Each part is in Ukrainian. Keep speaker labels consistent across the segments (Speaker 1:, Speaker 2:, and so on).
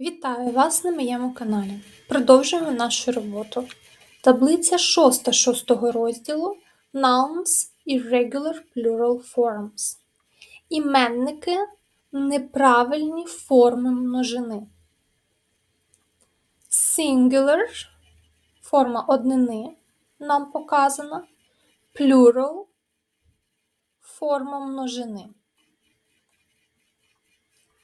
Speaker 1: Вітаю вас на моєму каналі. Продовжуємо нашу роботу. Таблиця 6 6 розділу Nouns Irregular Plural Forms. Іменники неправильні форми множини. Singular форма однини нам показана. Plural форма множини.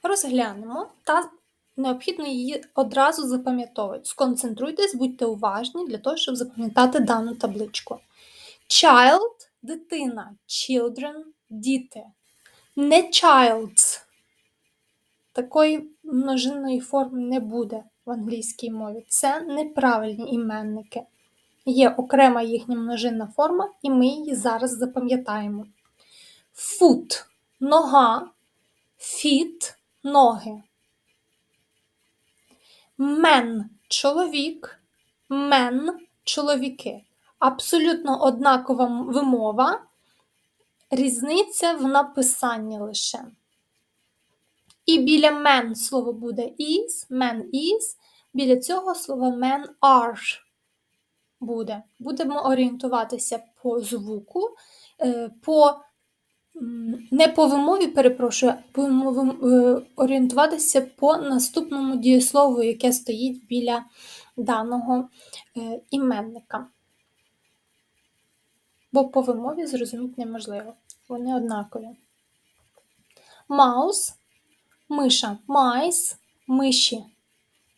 Speaker 1: Розглянемо та необхідно її одразу запам'ятовувати. Сконцентруйтесь, будьте уважні для того, щоб запам'ятати дану табличку. Child дитина, children діти. Не childs. Такої множинної форми не буде в англійській мові. Це неправильні іменники. Є окрема їхня множинна форма, і ми її зараз запам'ятаємо. Foot нога, feet ноги. Мен чоловік, мен чоловіки. Абсолютно однакова вимова, різниця в написанні лише. І біля мен слово буде is, men is, біля цього слова men are буде. Будемо орієнтуватися по звуку, е, по не по вимові, перепрошую, будемо е, орієнтуватися по наступному дієслову, яке стоїть біля даного е, іменника. Бо по вимові зрозуміти неможливо. Вони однакові. Маус миша, майс, миші.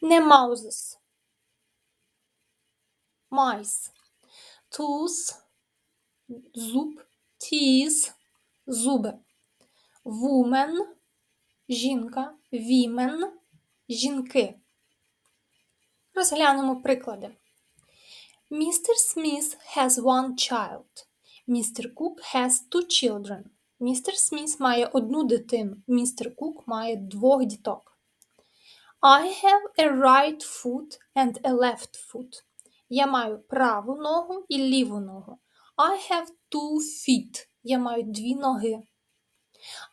Speaker 1: Не маузес. Майс. Туз, зуб, тіз, зуби. Woman – жінка, women – жінки. Розглянемо приклади. Mr. Smith has one child. Mr. Cook has two children. Містер Сміс має одну дитину. Містер Кук має двох діток. I have a right foot and a left foot. Я маю праву ногу і ліву ногу. I have two feet. Я маю дві ноги.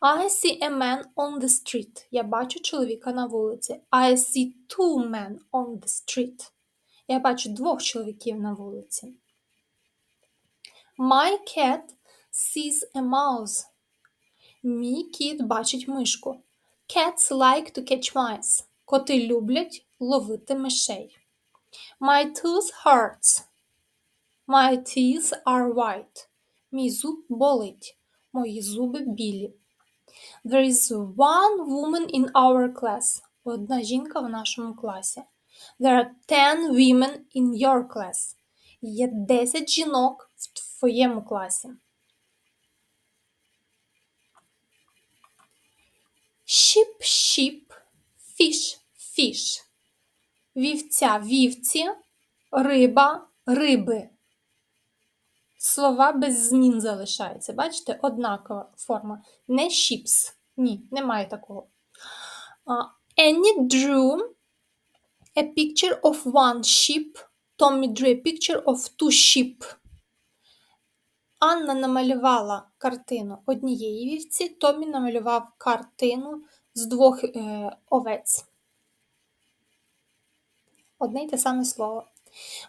Speaker 1: I see a man on the street. Я бачу чоловіка на вулиці. I see two men on the street. Я бачу двох чоловіків на вулиці. My cat sees a mouse. Мій кіт бачить мишку. Cats like to catch mice. Коти люблять ловити мишей. My tooth hurts. My teeth are white. Мій зуб болить. Мої зуби білі. There is one woman in our class. Одна жінка в нашому класі. There are ten women in your class. Є 10 жінок в твоєму класі. Sheep, sheep, fish, fish. Вівця, вівці, риба, риби слова без змін залишаються. Бачите, однакова форма. Не ships. Ні, немає такого. Uh, Annie drew a picture of one sheep. Tommy drew a picture of two sheep. Анна намалювала картину однієї вівці, Томі намалював картину з двох е, овець. Одне й те саме слово.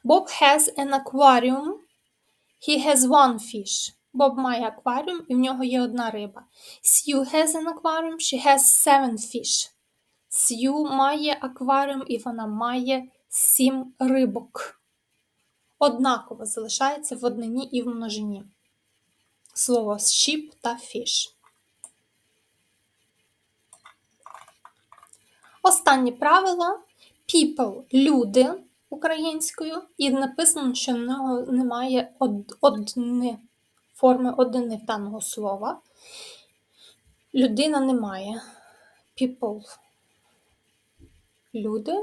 Speaker 1: Bob has an aquarium He has one fish. Боб має акваріум і в нього є одна риба. Sue has an aquarium, she has seven fish. Sue має акваріум і вона має сім рибок. Однаково залишається в однині і в множині. Слово sheep та fish. Останнє правило people люди українською, і написано, що в нього немає од, одни, форми одини даного слова. Людина немає. People. Люди.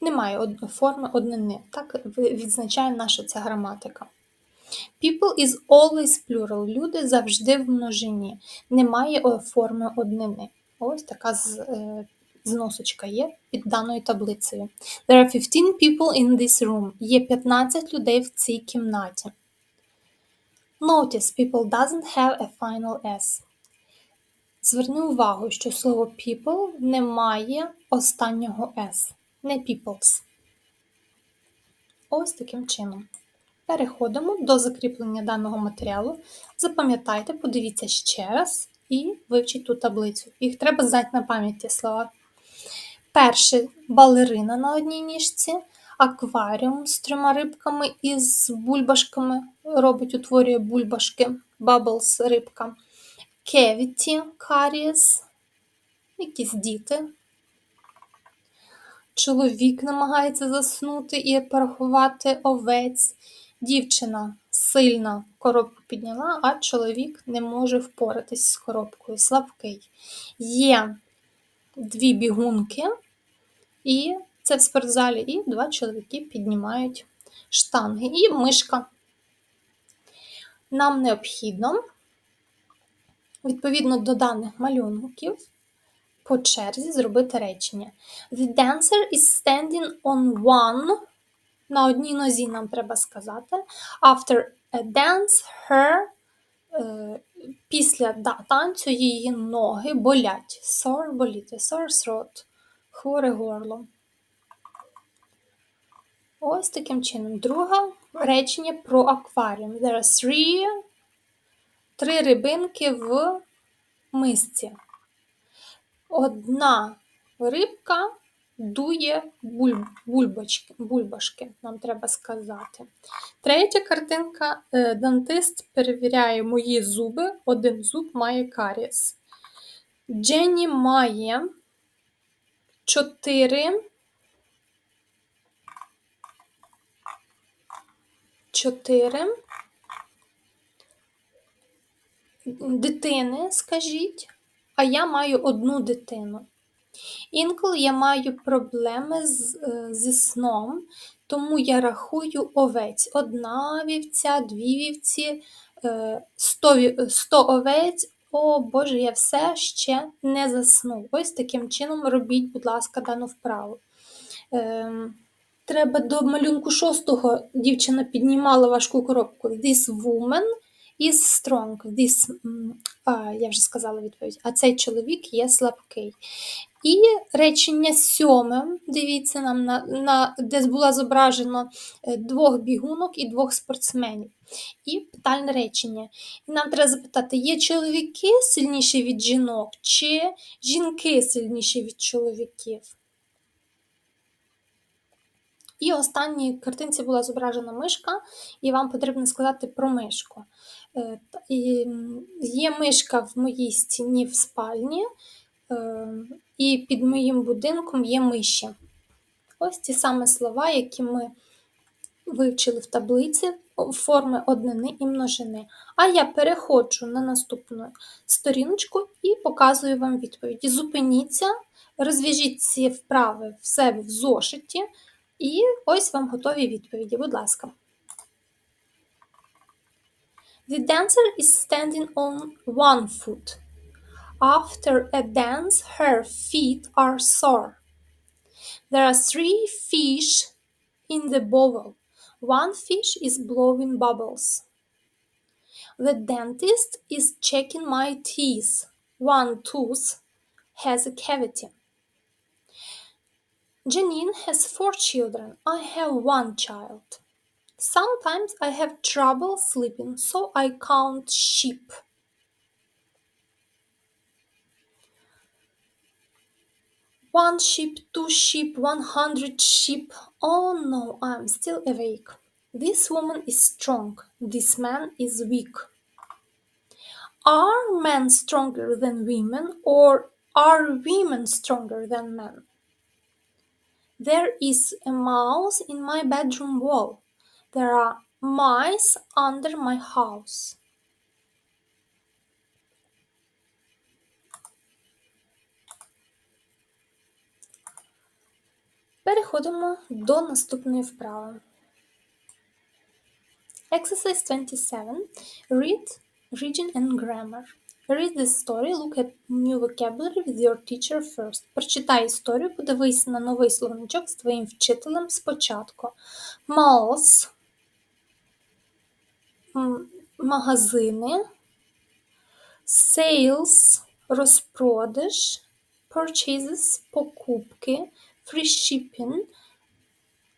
Speaker 1: Немає форми однини. Так відзначає наша ця граматика. People is always plural. Люди завжди в множині. Немає форми однини. Ось така з е, зносочка є під даною таблицею. There are 15 people in this room. Є 15 людей в цій кімнаті. Notice people doesn't have a final S. Зверни увагу, що слово people не має останнього S, не peoples. Ось таким чином. Переходимо до закріплення даного матеріалу. Запам'ятайте, подивіться ще раз і вивчіть ту таблицю. Їх треба знати на пам'яті слова. Перше балерина на одній ніжці, акваріум з трьома рибками і з бульбашками робить, утворює бульбашки, bubbles рибка. Cavity, карієс, якісь діти. Чоловік намагається заснути і порахувати овець. Дівчина сильна коробку підняла, а чоловік не може впоратись з коробкою, слабкий. Є дві бігунки, і це в спортзалі, і два чоловіки піднімають штанги. І мишка. Нам необхідно, відповідно до даних малюнків, по черзі зробити речення. The dancer is standing on one. На одній нозі нам треба сказати. After a dance, her е, після танцю її ноги болять. Sore боліти, sore throat. Хворе горло. Ось таким чином. Друге речення про акваріум. There are three, три рибинки в мисці. Одна рибка дує буль, бульбочки, бульбашки, нам треба сказати. Третя картинка. Е, дантист перевіряє мої зуби. Один зуб має карієс. Дженні має чотири. Чотири дитини, скажіть, а я маю одну дитину. Інколи я маю проблеми з, е, зі сном, тому я рахую овець. Одна вівця, дві вівці, е, сто, сто овець. О Боже, я все ще не заснув. Ось таким чином робіть, будь ласка, дану вправу. Ем, треба до малюнку шостого дівчина піднімала важку коробку. This woman is strong. This, а, я вже сказала відповідь. А цей чоловік є слабкий. І речення сьоме, дивіться, нам на, на, де було зображено е, двох бігунок і двох спортсменів. І питальне речення. І нам треба запитати, є чоловіки сильніші від жінок, чи жінки сильніші від чоловіків? І останній картинці була зображена мишка, і вам потрібно сказати про мишку. Е, є мишка в моїй стіні в спальні, е, і під моїм будинком є миші. Ось ті самі слова, які ми вивчили в таблиці форми однини і множини. А я переходжу на наступну сторіночку і показую вам відповіді. Зупиніться, розв'яжіть ці вправи в себе в зошиті, і ось вам готові відповіді, будь ласка. The dancer is standing on one foot. After a dance, her feet are sore. There are three fish in the bowl. One fish is blowing bubbles. The dentist is checking my teeth. One tooth has a cavity. Janine has four children. I have one child. Sometimes I have trouble sleeping, so I count sheep. One sheep, two sheep, one hundred sheep. Oh no, I'm still awake. This woman is strong. This man is weak. Are men stronger than women or are women stronger than men? There is a mouse in my bedroom wall. There are mice under my house. Переходимо до наступної вправи. Exercise 27. Read, region and grammar. Read the story, look at new vocabulary with your teacher first. Прочитай історію, подивись на новий словничок з твоїм вчителем спочатку. Malls – магазини. Sales розпродаж, purchases, покупки, free shipping,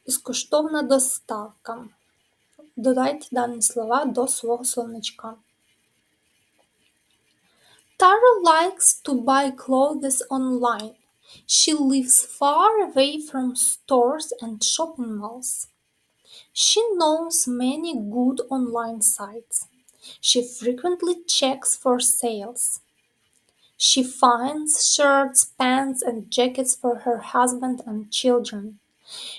Speaker 1: безкоштовна доставка. Додайте дані слова до свого словничка. Tara likes to buy clothes online. She lives far away from stores and shopping malls. She knows many good online sites. She frequently checks for sales. She finds shirts, pants, and jackets for her husband and children.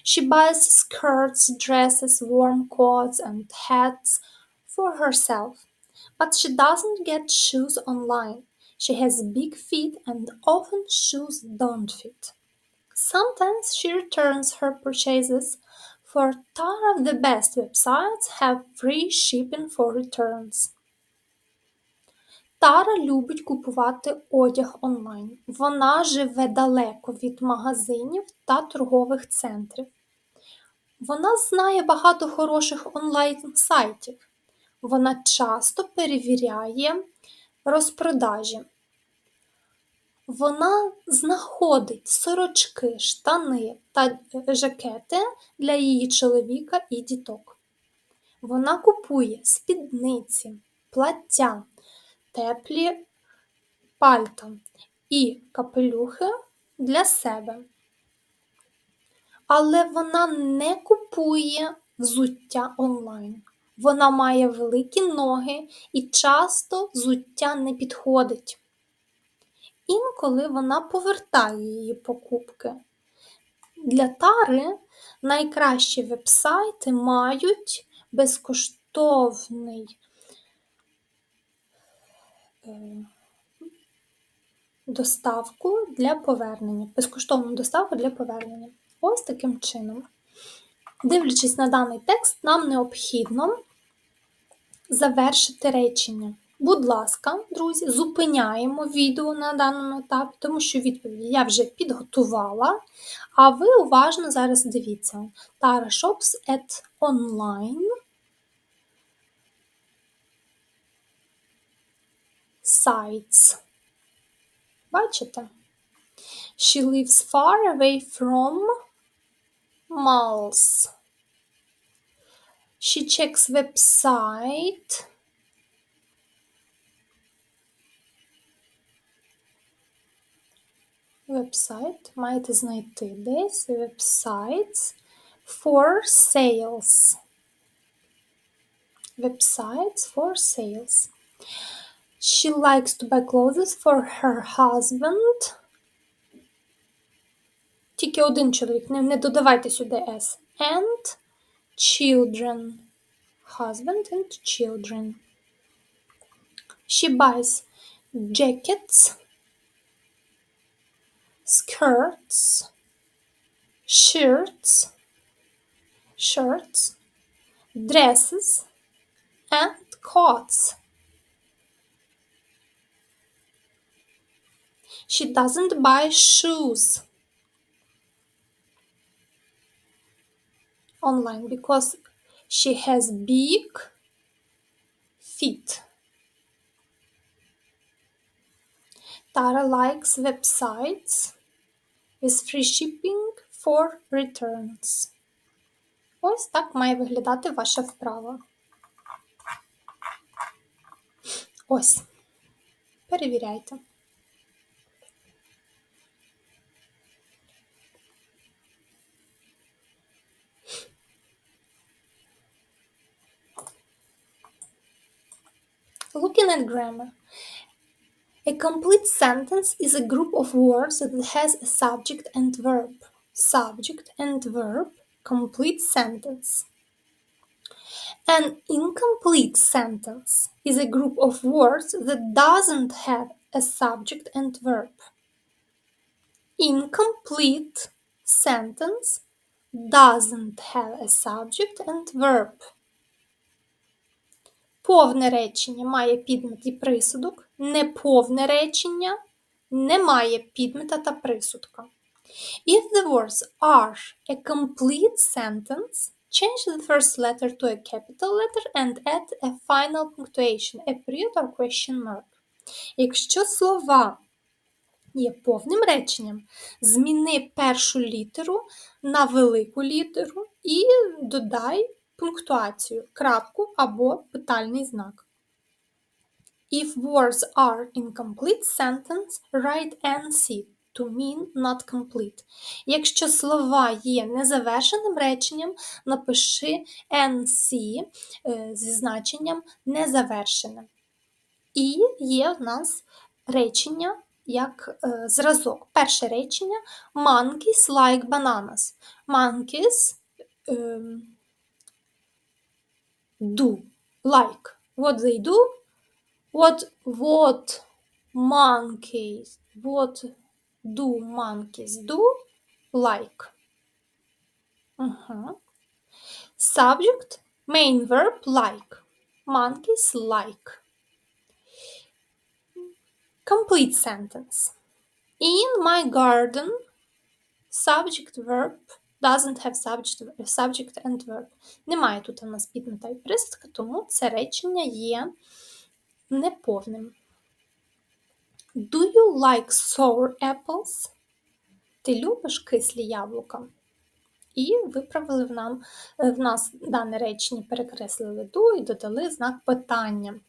Speaker 1: She buys skirts, dresses, warm coats, and hats for herself. But she doesn't get shoes online. She has big feet and often shoes don't fit. Sometimes she returns her purchases, for Tara the best websites have free shipping for returns. Тара любить купувати одяг онлайн. Вона живе далеко від магазинів та торгових центрів. Вона знає багато хороших онлайн-сайтів. Вона часто перевіряє розпродажі. Вона знаходить сорочки, штани та жакети для її чоловіка і діток. Вона купує спідниці, плаття, теплі пальта і капелюхи для себе. Але вона не купує взуття онлайн. Вона має великі ноги і часто взуття не підходить. Інколи вона повертає її покупки. Для тари найкращі вебсайти мають безкоштовний е, доставку для повернення, безкоштовну доставку для повернення. Ось таким чином. Дивлячись на даний текст, нам необхідно завершити речення. Будь ласка, друзі, зупиняємо відео на даному етапі, тому що відповіді я вже підготувала. А ви уважно зараз дивіться. Tara shops at online sites. Бачите? She lives far away from malls. She checks website Website маєте знайти десь websites for sales. Websites for sales. She likes to buy clothes for her husband. Тільки один чоловік, не, не додавайте сюди S. And children. Husband and children. She buys jackets skirts, shirts, shirts, dresses, and coats. She doesn't buy shoes online because she has big feet. Tara likes websites with free shipping for returns. Ось так має виглядати ваша вправа. Ось. Перевіряйте. Looking at grammar. A complete sentence is a group of words that has a subject and verb. Subject and verb, complete sentence. An incomplete sentence is a group of words that doesn't have a subject and verb. Incomplete sentence doesn't have a subject and verb. Повне речення має підмет і присудок, Неповне речення не має підмета та присудка. If the words are a complete sentence, change the first letter to a capital letter and add a final punctuation, a period or question mark. Якщо слова є повним реченням, зміни першу літеру на велику літеру і додай пунктуацію, крапку або питальний знак. If words are incomplete sentence, write NC to mean not complete. Якщо слова є незавершеним реченням, напиши NC е, зі значенням незавершене. І є в нас речення як е, зразок. Перше речення Monkeys like bananas. Monkeys ем, do like. What they do? What what monkeys what do monkeys do like? Ага. Subject main verb like. Monkeys like. Complete sentence. In my garden, subject verb doesn't have subject, subject and verb. Немає тут у нас підмета і присадка, тому це речення є неповним. Do you like sour apples? Ти любиш кислі яблука? І виправили в, нам, в нас дане речення, перекреслили do і додали знак питання.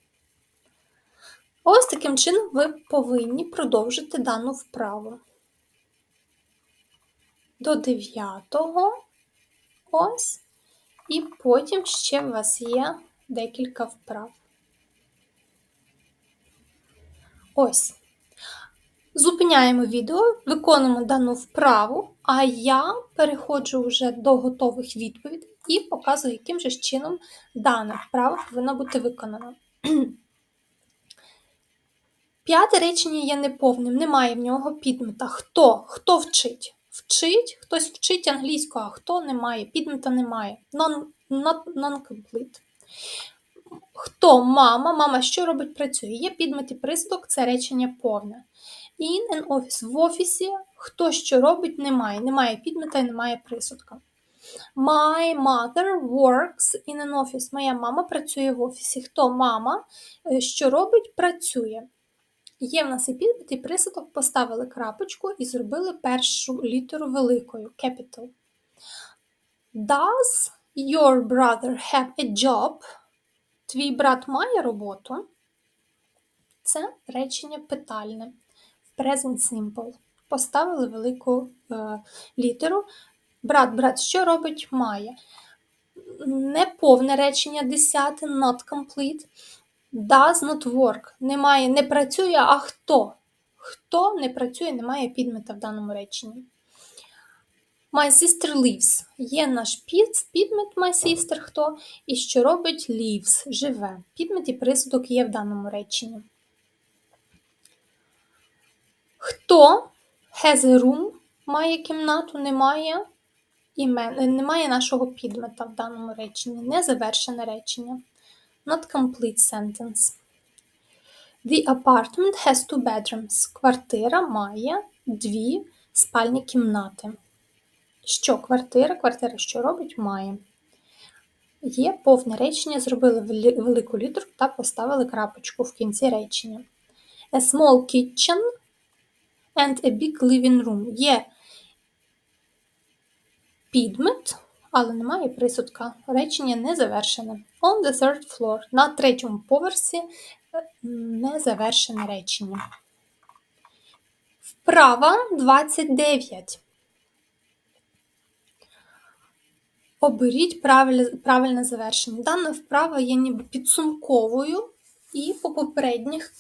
Speaker 1: Ось таким чином ви повинні продовжити дану вправу. До дев'ятого. Ось. І потім ще у вас є декілька вправ. Ось. Зупиняємо відео, виконуємо дану вправу, а я переходжу вже до готових відповідей і показую, яким же чином дана вправа повинна бути виконана. П'яте речення є неповним, немає в нього підмета. Хто? Хто вчить? Вчить, хтось вчить англійську, а хто немає, підмета немає. Non, non-complete. Хто мама? Мама що робить? Працює. Є підмет і присудок, це речення повне. In an office. В офісі хто що робить, немає. Немає підмета і немає присудка. My mother works in an office. Моя мама працює в офісі. Хто мама? Е, Що робить? Працює. Є в нас і підмет, і присудок, поставили крапочку і зробили першу літеру великою capital. Does your brother have a job? Твій брат має роботу? Це речення питальне. В present simple. Поставили велику е, літеру. Брат, брат, що робить? Має. Неповне речення десяте, not complete. Does not work. Немає, не працює, а хто? Хто не працює, немає підмета в даному реченні. My sister lives. Є наш під, підмет my sister хто, і що робить lives, живе. Підмет і присудок є в даному реченні. Хто has a room, має кімнату, немає імен, немає нашого підмета в даному реченні, незавершене речення. Not complete sentence. The apartment has two bedrooms. Квартира має дві спальні кімнати. Що квартира? Квартира що робить? Має. Є повне речення, зробили велику літеру та поставили крапочку в кінці речення. A small kitchen and a big living room. Є підмет, але немає присудка. Речення не завершене. On the third floor. На третьому поверсі незавершене речення. Вправа 29. Оберіть правильне, завершення. Дана вправа є ніби підсумковою і по попередніх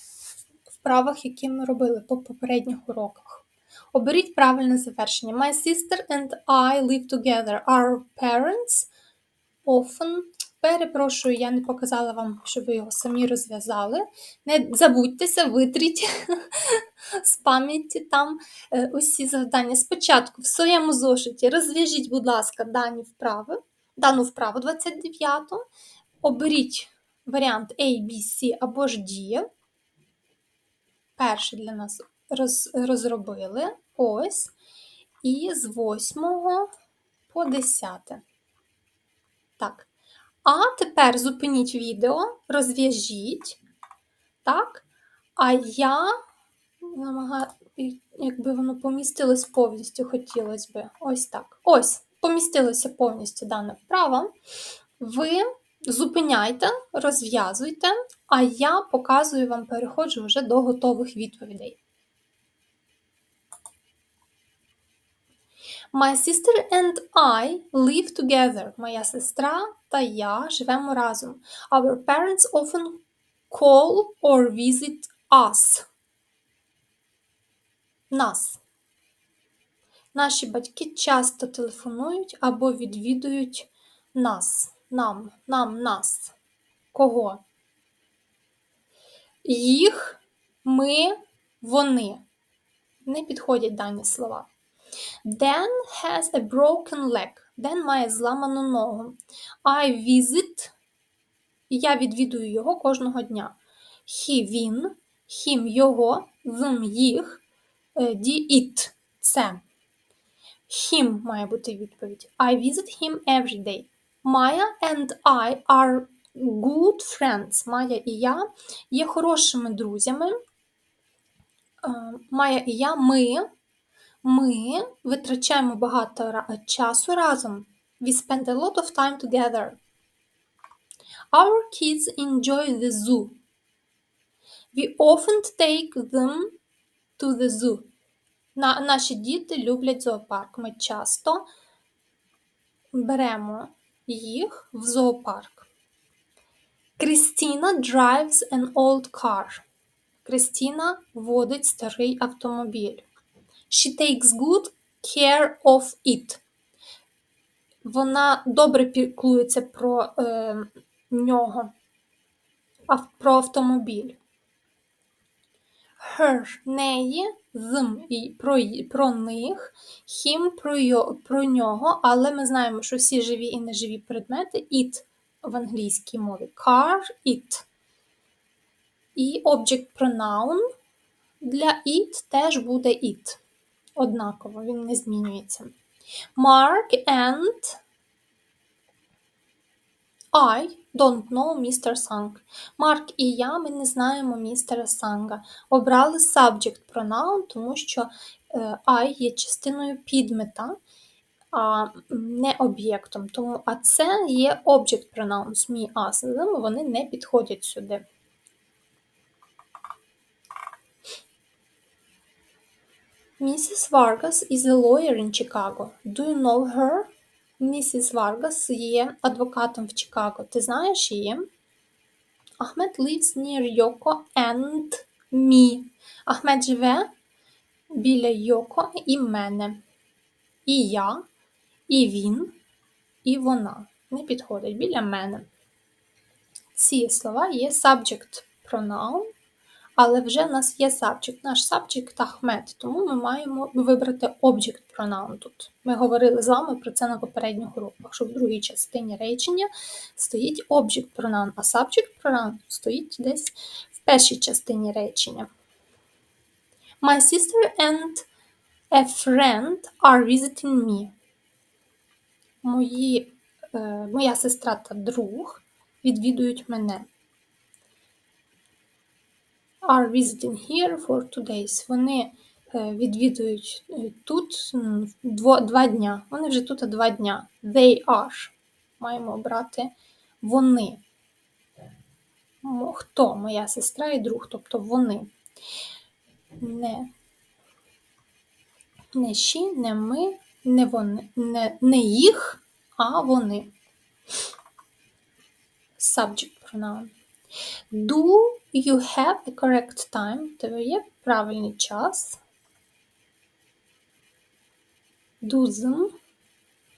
Speaker 1: вправах, які ми робили по попередніх уроках. Оберіть правильне завершення. My sister and I live together. Our parents often. Перепрошую, я не показала вам, щоб ви його самі розв'язали. Не забудьтеся, витріть з пам'яті там е, усі завдання. Спочатку в своєму зошиті розв'яжіть, будь ласка, дані вправи, дану вправу 29. Оберіть варіант A, B, C або ж D. Перший для нас роз, розробили. Ось. І з 8 по 10. Так. А тепер зупиніть відео, розв'яжіть, так? А я намагаю, якби воно помістилось повністю, хотілося би. Ось так. Ось, помістилося повністю дана вправа. Ви зупиняйте, розв'язуйте, а я показую вам, переходжу вже до готових відповідей. My sister and I live together. Моя сестра та я живемо разом. Our parents often call or visit us. Нас. Наші батьки часто телефонують або відвідують нас. Нам, нам, нас. Кого? Їх, ми, вони. Не підходять дані слова. Dan has a broken leg. Ден має зламану ногу. I visit. Я відвідую його кожного дня. He він, him його, them їх, ді it це. Him має бути відповідь. I visit him every day. Maya and I are good friends. Майя і я є хорошими друзями. Майя і я ми. Ми витрачаємо багато часу разом. We spend a lot of time together. Our kids enjoy the zoo. We often take them to the zoo. На, Наші діти люблять зоопарк. Ми часто беремо їх в зоопарк. Christina drives an old car. Кристіна водить старий автомобіль. She takes good care of it. Вона добре піклується про е, нього, про автомобіль. Her неї, them про про них, him про про нього, але ми знаємо, що всі живі і неживі предмети it в англійській мові. Car, it. І object pronoun для it теж буде it однаково, він не змінюється. Mark and I don't know Mr. Sang. Марк і я ми не знаємо містера Санга. Обрали subject pronoun, тому що I є частиною підмета, а не об'єктом. Тому, А це є object pronouns, me, us, вони не підходять сюди. Mrs. Vargas is a lawyer in Chicago. Do you know her? Місіс Варгас є адвокатом в Чикаго. Ти знаєш її? Ахмед lives near Yoko and me. Ахмед живе біля Йоко і мене. І я, і він, і вона. Не підходить біля мене. Ці слова є subject pronoun. Але вже в нас є subject. Наш subject Ахмед, тому ми маємо вибрати object pronoun тут. Ми говорили з вами про це на попередніх уроках, що в другій частині речення стоїть object pronoun, а subject pronoun стоїть десь в першій частині речення. My sister and a friend are visiting me. Мої, е, Моя сестра та друг відвідують мене are visiting here for two days. Вони е, відвідують е, тут дво, два дня. Вони вже тут два дня. They are. Маємо обрати вони. Хто? Моя сестра і друг, тобто вони. Не не ші, не ми, не вони, не, не їх, а вони. Subject pronoun. Do you have a correct time? Тебе є правильний час. Do them.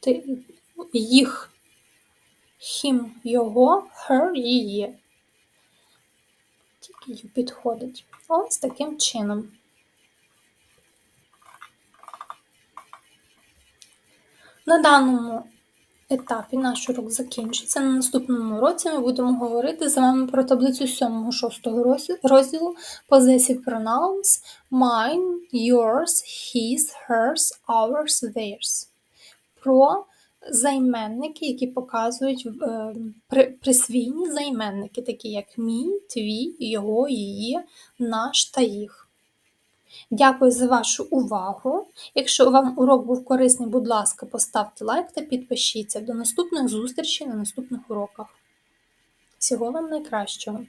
Speaker 1: Ти, їх. Him його, her її. Тільки you підходить. Ось таким чином. На даному етапі наш урок закінчиться. На наступному уроці ми будемо говорити з вами про таблицю 7-6 розділу Possessive Pronouns mine, yours, his, hers, ours, theirs. Про займенники, які показують е, при- присвійні займенники, такі як мій, твій, його, її, наш та їх. Дякую за вашу увагу. Якщо вам урок був корисний, будь ласка, поставте лайк та підпишіться. До наступних зустрічей на наступних уроках. Всього вам найкращого!